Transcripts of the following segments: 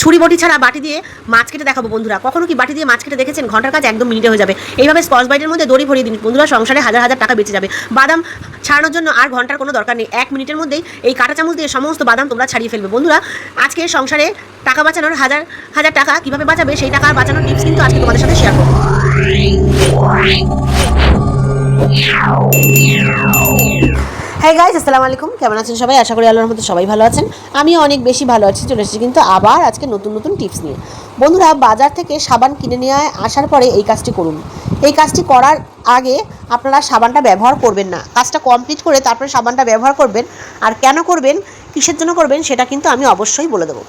ছুরি বটি ছাড়া বাটি দিয়ে মাছ কেটে দেখাবো বন্ধুরা। কখনো কি বাটি দিয়ে মাছ কেটে দেখেছেন? ঘণ্টার কাজ একদম মিনিটে হয়ে যাবে। এইভাবে স্কচ বাইটের মধ্যে দড়ি ভরিয়ে দিন। বন্ধুরা, সংসারে হাজার হাজার টাকা বেঁচে যাবে। বাদাম ছাড়ানোর জন্য আর ঘণ্টার কোনো দরকার নেই। এক মিনিটের মধ্যেই এই কাঁটা চামচ দিয়ে সমস্ত বাদাম তোমরা ছাড়িয়ে ফেলবে। বন্ধুরা, আজকে সংসারে টাকা বাঁচানোর হাজার হাজার টাকা কীভাবে বাঁচাবে সেই টাকা বাঁচানোর টিপস কিন্তু আজকে তোমাদের সাথে শেয়ার করব। হ্যাঁ গাইজ আসসালামু আলাইকুম। কেমন আছেন সবাই? আশা করি আল্লাহর মধ্যে সবাই ভালো আছেন। আমিও অনেক বেশি ভালো আছি, চলে এসেছি কিন্তু আবার আজকে নতুন নতুন টিপস নিয়ে। বন্ধুরা, বাজার থেকে সাবান কিনে নিয়ে আসার পরে এই কাজটি করুন। এই কাজটি করার আগে আপনারা সাবানটা ব্যবহার করবেন না। কাজটা কমপ্লিট করে তারপরে সাবানটা ব্যবহার করবেন। আর কেন করবেন, কিসের জন্য করবেন, সেটা কিন্তু আমি অবশ্যই বলে দেবো।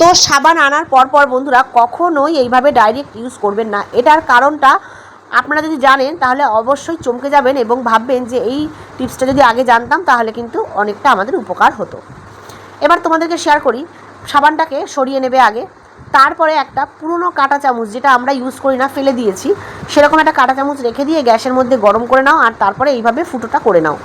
তো সাবান আনার পর পর বন্ধুরা, কখনোই এইভাবে ডাইরেক্ট ইউজ করবেন না। এটার কারণটা আপনারা যদি জানেন, তাহলে অবশ্যই চমকে যাবেন এবং ভাববেন যে এই টিপসটা যদি আগে জানতাম, তাহলে কিন্তু অনেকটা আমাদের উপকার হতো। এবার তোমাদেরকে শেয়ার করি, সাবানটাকে সরিয়ে নেবে আগে। তারপরে একটা পুরনো কাঁটা চামচ, যেটা আমরা ইউজ করি না, ফেলে দিয়েছি। সেরকম একটা কাঁটা চামচ রেখে দিয়ে গ্যাসের মধ্যে গরম করে নাও, আর তারপরে এইভাবে ফুটোটা করে নাও।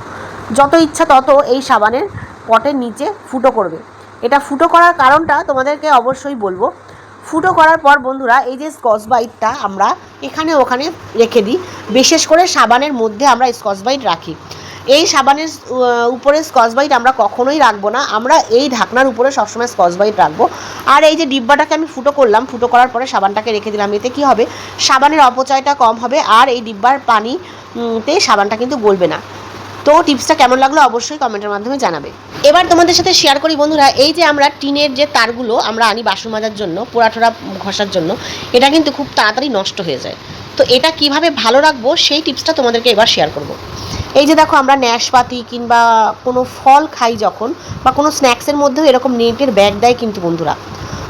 যত ইচ্ছা তত এই সাবানের পটের নিচে ফুটো করবে। এটা ফুটো করার কারণটা তোমাদেরকে অবশ্যই বলব ফুটো করার পর বন্ধুরা, এই যে স্কচ বাইটটা আমরা এখানে ওখানে রেখে দিই। বিশেষ করে সাবানের মধ্যে আমরা স্কচ বাইট রাখি। এই সাবানের উপরে স্কচ বাইট আমরা কখনোই রাখব না। আমরা এই ঢাকনার উপরে সবসময় স্কচ বাইট রাখব। আর এই যে ডিব্বাটাকে আমি ফুটো করলাম, ফুটো করার পরে সাবানটাকে রেখে দিলাম। এতে কি হবে? সাবানের অপচয়টা কম হবে। আর এই ডিব্বার পানিতে সাবানটা কিন্তু গলবে না। তো টিপসটা কেমন লাগল অবশ্যই কমেন্টের মাধ্যমে জানাবে। এবার তোমাদের সাথে শেয়ার করি বন্ধুরা, এই যে আমরা টিনের যে তারগুলো আমরা আনি বাসন মাজার জন্য পোড়াটোড়া ঘষার জন্য, এটা কিন্তু খুব তাড়াতাড়ি নষ্ট হয়ে যায়। তো এটা কীভাবে ভালো রাখব সেই টিপসটা তোমাদেরকে এবার শেয়ার করব। এই যে দেখো আমরা ন্যাশপাতি কিংবা কোনো ফল খাই যখন, বা কোনো স্ন্যাক্সের মধ্যেও এরকম নেটের ব্যাগ দেয় কিন্তু বন্ধুরা।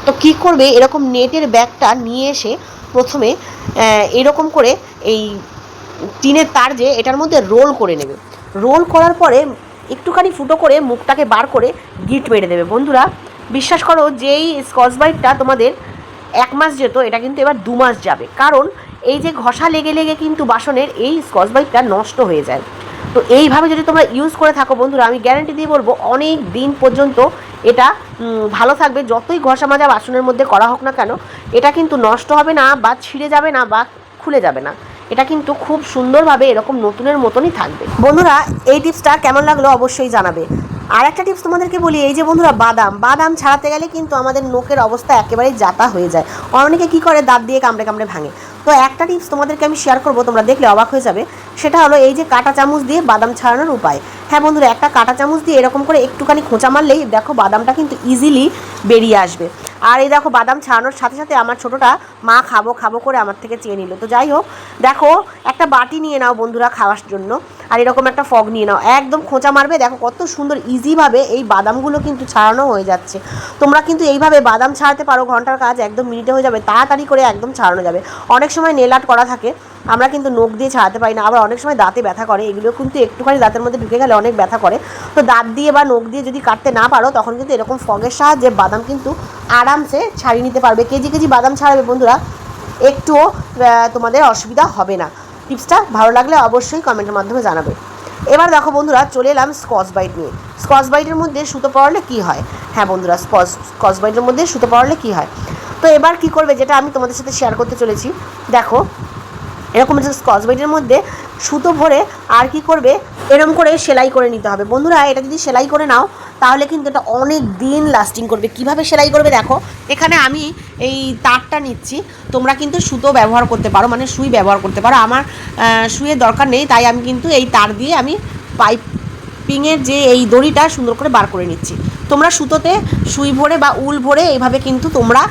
তো কি করবে? এরকম নেটের ব্যাগটা নিয়ে এসে প্রথমে এরকম করে এই টিনের তার যে, এটার মধ্যে রোল করে নেবে। রোল করার পরে একটুখানি ফুটো করে মুখটাকে বার করে গিট মেরে দেবে। বন্ধুরা, বিশ্বাস করো যেই স্কচ বাইটটা তোমাদের এক মাস যেত, এটা কিন্তু এবার দু মাস যাবে। কারণ এই যে ঘষা লেগে লেগে কিন্তু বাসনের এই স্কচ বাইটটা নষ্ট হয়ে যায়। তো এইভাবে যদি তোমরা ইউজ করে থাকো বন্ধুরা, আমি গ্যারান্টি দিয়ে বলব অনেক দিন পর্যন্ত এটা ভালো থাকবে। যতই ঘষা মাজা বাসনের মধ্যে করা হোক না কেন, এটা কিন্তু নষ্ট হবে না বা ছিঁড়ে যাবে না বা খুলে যাবে না। এটা কিন্তু খুব সুন্দরভাবে এরকম নতুনের মতনই থাকবে। বন্ধুরা, এই টিপসটা কেমন লাগল অবশ্যই জানাবে। আর একটা টিপস তোমাদেরকে বলি, এই যে বন্ধুরা, বাদাম। বাদাম ছাড়াতে গেলে কিন্তু আমাদের নোকের অবস্থা একেবারেই যাতা হয়ে যায়। অনেকে কি করে, দাঁত দিয়ে কামড়ে কামড়ে ভাঙে। তো একটা টিপস তোমাদেরকে আমি শেয়ার করব, তোমরা দেখলে অবাক হয়ে যাবে। সেটা হলো এই যে কাঁটা চামচ দিয়ে বাদাম ছাড়ানোর উপায়। হ্যাঁ বন্ধুরা, একটা কাঁটা চামচ দিয়ে এরকম করে একটুখানি খোঁচা মারলেই দেখো বাদামটা কিন্তু ইজিলি বেরিয়ে আসবে। আর এই দেখো বাদাম ছাড়ানোর সাথে সাথে আমার ছোটোটা মা খাব খাব করে আমার থেকে চেয়ে নিল। তো যাই হোক, দেখো, একটা বাটি নিয়ে নাও বন্ধুরা খাওয়ার জন্য। আর এরকম একটা ফগ নিয়ে নাও। একদম খোঁচা মারবে। দেখো কত সুন্দর ইজিভাবে এই বাদামগুলো কিন্তু ছাড়ানো হয়ে যাচ্ছে। তোমরা কিন্তু এইভাবে বাদাম ছাড়াতে পারো। ঘণ্টার কাজ একদম মিনিটে হয়ে যাবে। তাড়াতাড়ি করে একদম ছাড়ানো যাবে। অনেক সময় নেল করা থাকে। আমরা কিন্তু নখ দিয়ে ছাড়াতে পারি না। আবার অনেক সময় দাঁতে ব্যথা করে। এগুলো কিন্তু একটুখানি দাঁতের মধ্যে ঢুকে গেলে অনেক ব্যথা করে। তো দাঁত দিয়ে বা নখ দিয়ে যদি কাটতে না পারো, তখন কিন্তু এরকম ফগের সাহায্যে বাদাম কিন্তু আরামসে ছাড়িয়ে নিতে পারবে। কেজি কেজি বাদাম ছাড়াবে বন্ধুরা। একটুও তোমাদের অসুবিধা হবে না। টিপসটা ভালো লাগলে অবশ্যই কমেন্টের মাধ্যমে জানাবে। এবার দেখো বন্ধুরা, চলে এলাম স্কচ বাইট নিয়ে। স্কচ বাইটের মধ্যে সুতো পড়ালে কি হয়? হ্যাঁ বন্ধুরা, স্কচ স্কচ বাইটের মধ্যে সুতো পড়ালে কি হয়? তো এবার কি করবে, যেটা আমি তোমাদের সাথে শেয়ার করতে চলেছি। দেখো, এরকম যে স্কচ বাইটের মধ্যে সুতো ভরে আর কি করবে? এরকম করে সেলাই করে নিতে হবে। বন্ধুরা, এটা যদি সেলাই করে নাও তাহলে কিন্তু এটা অনেক দিন লাস্টিং করবে। কীভাবে সেলাই করবে দেখো, এখানে আমি এই তারটা নিচ্ছি। তোমরা কিন্তু সুতো ব্যবহার করতে পারো মানে সুই ব্যবহার করতে পারো। আমার সুইয়ের দরকার নেই, তাই আমি কিন্তু এই তার দিয়ে আমি পাইপিংয়ের যে এই দড়িটা সুন্দর করে বার করে নিচ্ছি। তোমরা সুতোতে সুই ভরে বা উল ভরে এইভাবে কিন্তু তোমরা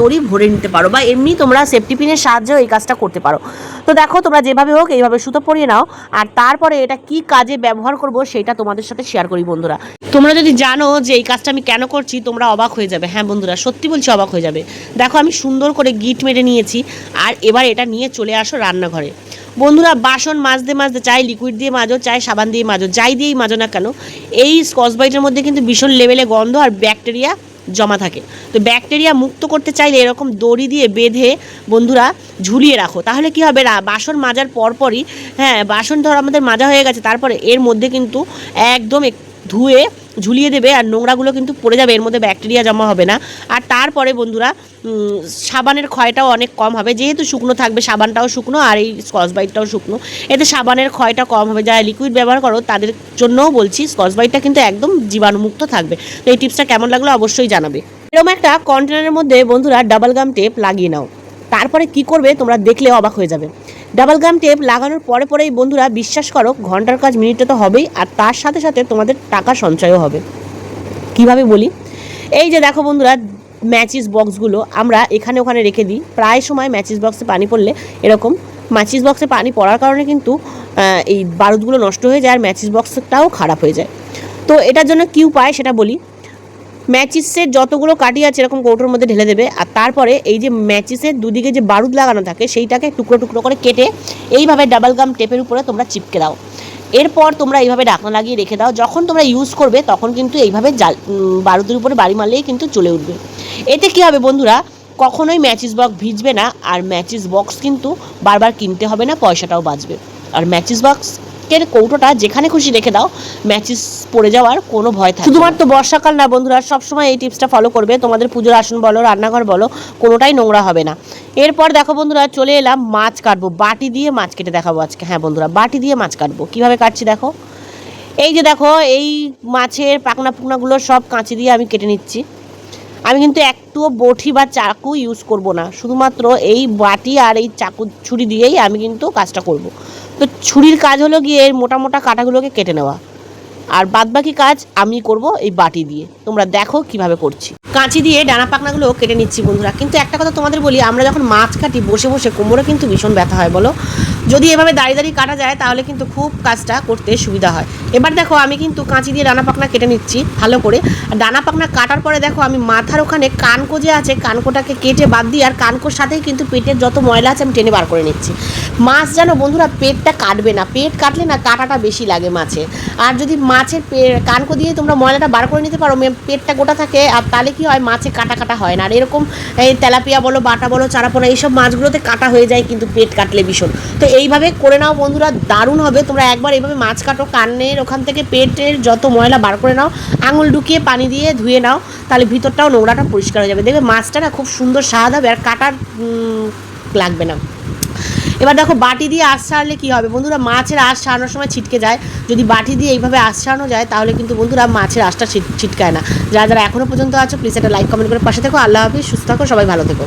দড়ি ভরে নিতে পারো বা এমনি তোমরা সেফটি পিনের সাহায্যেও এই কাজটা করতে পারো। তো দেখো তোমরা যেভাবে হোক এইভাবে সুতো পরিয়ে নাও আর তারপরে এটা কি কাজে ব্যবহার করব সেটা তোমাদের সাথে শেয়ার করি বন্ধুরা। তোমরা যদি জানো যে এই কাজটা আমি কেন করছি, তোমরা অবাক হয়ে যাবে। হ্যাঁ বন্ধুরা, সত্যি বলছি অবাক হয়ে যাবে। দেখো আমি সুন্দর করে গিট মেরে নিয়েছি আর এবার এটা নিয়ে চলে আসো রান্নাঘরে। বন্ধুরা, বাসন মাজতে মাজতে, চাই লিকুইড দিয়ে মাজো, চাই সাবান দিয়ে মাজো, যাই দিয়েই মাজো না কেন, এই স্কচ বাইটের মধ্যে কিন্তু ভীষণ লেভেলে গন্ধ আর ব্যাকটেরিয়া জমা থাকে। তো ব্যাকটেরিয়া মুক্ত করতে চাইলে এরকম দড়ি দিয়ে বেঁধে বন্ধুরা ঝুলিয়ে রাখো। তাহলে কি হবে? বাসন মাজার পরপরই হ্যাঁ বাসন ধর আমাদের মাজা হয়ে গেছে, তারপরে এর মধ্যে কিন্তু একদম এক- ধুয়ে ঝুলিয়ে দেবে আর নোংরাগুলো কিন্তু পড়ে যাবে, এর মধ্যে ব্যাকটেরিয়া জমা হবে না। আর তারপরে বন্ধুরা সাবানের ক্ষয়টাও অনেক কম হবে, যেহেতু শুকনো থাকবে, সাবানটাও শুকনো আর এই স্কচ বাইটটাও শুকনো। এতে সাবানের ক্ষয়টা কম হবে, যারা লিকুইড ব্যবহার করো, তাদের জন্যও বলছি, স্কচ বাইটটা কিন্তু একদম জীবাণুমুক্ত থাকবে। তো এই টিপসটা কেমন লাগল অবশ্যই জানাবে। এরকম একটা কন্টেনারের মধ্যে বন্ধুরা ডাবল গাম টেপ লাগিয়ে নাও। তারপরে কি করবে তোমরা দেখলে অবাক হয়ে যাবে। ডাবল গাম টেপ লাগানোর পরে পরেই বন্ধুরা বিশ্বাস করো, ঘণ্টার কাজ মিনিটে তো হবেই, আর তার সাথে সাথে তোমাদের টাকা সঞ্চয়ও হবে। কীভাবে বলি? এই যে দেখো বন্ধুরা ম্যাচিস বক্সগুলো আমরা এখানে ওখানে রেখে দিই। প্রায় সময় ম্যাচিস বক্সে পানি পড়লে এরকম। ম্যাচিস বক্সে পানি পড়ার কারণে কিন্তু এই বারুদগুলো নষ্ট হয়ে যায় আর ম্যাচিস বক্সটাও খারাপ হয়ে যায়। তো এটার জন্য কী উপায় সেটা বলি। ম্যাচিসের যতগুলো কাটি আছে এরকম কৌটোর মধ্যে ঢেলে দেবে, আর তারপরে এই যে ম্যাচিসের দুদিকে যে বারুদ লাগানো থাকে সেইটাকে টুকরো টুকরো করে কেটে এইভাবে ডাবল গাম টেপের উপরে তোমরা চিপকে দাও। এরপর তোমরা এইভাবে ঢাকনা লাগিয়ে রেখে দাও, যখন তোমরা ইউজ করবে তখন কিন্তু এইভাবে জাল বারুদের উপরে বাড়ি মারলেই কিন্তু চলে উঠবে। এতে কী হবে বন্ধুরা, কখনোই ম্যাচিস বক্স ভিজবে না, আর ম্যাচিস বক্স কিন্তু বারবার কিনতে হবে না, পয়সাটাও বাঁচবে। আর ম্যাচিস বক্সের কৌটোটা যেখানে খুশি রেখে দাও ম্যাচিস পড়ে যাওয়ার কোনো ভয় থাকে। শুধুমাত্র বর্ষাকাল না বন্ধুরা, সবসময় এই টিপসটা ফলো করবে। তোমাদের পুজোর আসন বলো, রান্নাঘর বলো, কোনোটাই নোংরা হবে না। এরপর দেখো বন্ধুরা, চলে এলাম মাছ কাটবো। বাটি দিয়ে মাছ কেটে দেখাবো আজকে। হ্যাঁ বন্ধুরা, বাটি দিয়ে মাছ কাটবো। কীভাবে কাটছি দেখো? এই যে দেখো, এই মাছের পাকনা পুকনাগুলো সব কাঁচি দিয়ে আমি কেটে নিচ্ছি। আমি কিন্তু একটুও বটি বা চাকু ইউজ করব না। শুধুমাত্র এই বাটি আর এই চাকু ছুরি দিয়েই আমি কিন্তু কাজটা করব। তো ছুরির কাজ হলো গিয়ে এর মোটা মোটা কাটাগুলোকে কেটে নেওয়া। আর বাদবাকি কাজ আমি করব এই বাটি দিয়ে। তোমরা দেখো কীভাবে করছি। কাঁচি দিয়ে ডানা পাকনাগুলো কেটে নিচ্ছি বন্ধুরা। কিন্তু একটা কথা তোমাদের বলি, আমরা যখন মাছ কাটি, বসে বসে কোমরে কিন্তু ভীষণ ব্যথা হয়, বলো? যদি এভাবে দাঁড়িয়ে দাঁড়িয়ে কাটা যায়, তাহলে কিন্তু খুব কাজটা করতে সুবিধা হয়। এবার দেখো, আমি কিন্তু কাঁচি দিয়ে ডানা পাকনা কেটে নিচ্ছি, ভালো করে। আর ডানা পাকনা কাটার পরে দেখো, আমি মাথার ওখানে কানকো যে আছে, কানকোটাকে কেটে বাদ দিই আর কানকোর সাথেই কিন্তু পেটের যত ময়লা আছে, আমি টেনে বার করে নিচ্ছি। মাছ যেন বন্ধুরা, পেটটা কাটবে না। পেট কাটলে না কাটাটা বেশি লাগে মাছে। আর যদি মাছের কানকো দিয়ে তোমরা ময়লাটা বার করে নিতে পারো পেটটা গোটা থাকে, আর তাহলে কি হয়, মাছে কাটা কাটা হয় না। আর এরকম, এই তেলাপিয়া বলো, বাটা বলো, চারাপোনা, এইসব মাছগুলোতে কাটা হয়ে যায়, কিন্তু পেট কাটলে ভীষণ। তো এইভাবে করে নাও বন্ধুরা, দারুণ হবে। তোমরা একবার এইভাবে মাছ কাটো, কানের ওখান থেকে পেটের যত ময়লা বার করে নাও, আঙুল ঢুকিয়ে পানি দিয়ে ধুয়ে নাও, তাহলে ভিতরটাও নোংরাটা পরিষ্কার হয়ে যাবে। দেখবে মাছটা না খুব সুন্দর স্বাদ হবে আর কাটার লাগবে না। এবার দেখো বাটি দিয়ে আঁশ ছাড়লে কী হবে? বন্ধুরা, মাছের আঁশ ছাড়ানোর সময় ছিটকে যায়। যদি বাটি দিয়ে এইভাবে আঁশ ছাড়ানো যায়, তাহলে কিন্তু বন্ধুরা মাছের আঁশটা ছিট- ছিটকায় না। যারা যারা এখনও পর্যন্ত আছো প্লিজ একটা লাইক কমেন্ট করে পাশে থেকো। আল্লাহ হাফিজ, সুস্থ থাকো, সবাই ভালো থেকো।